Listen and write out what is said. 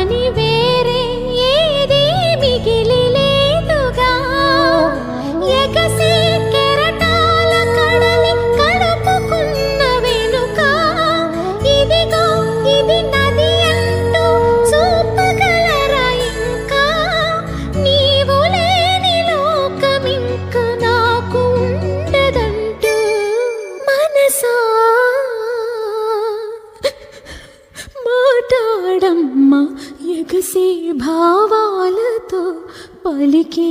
ध्वनि పాడమ్మ ఎగసే భావాలతో పలికే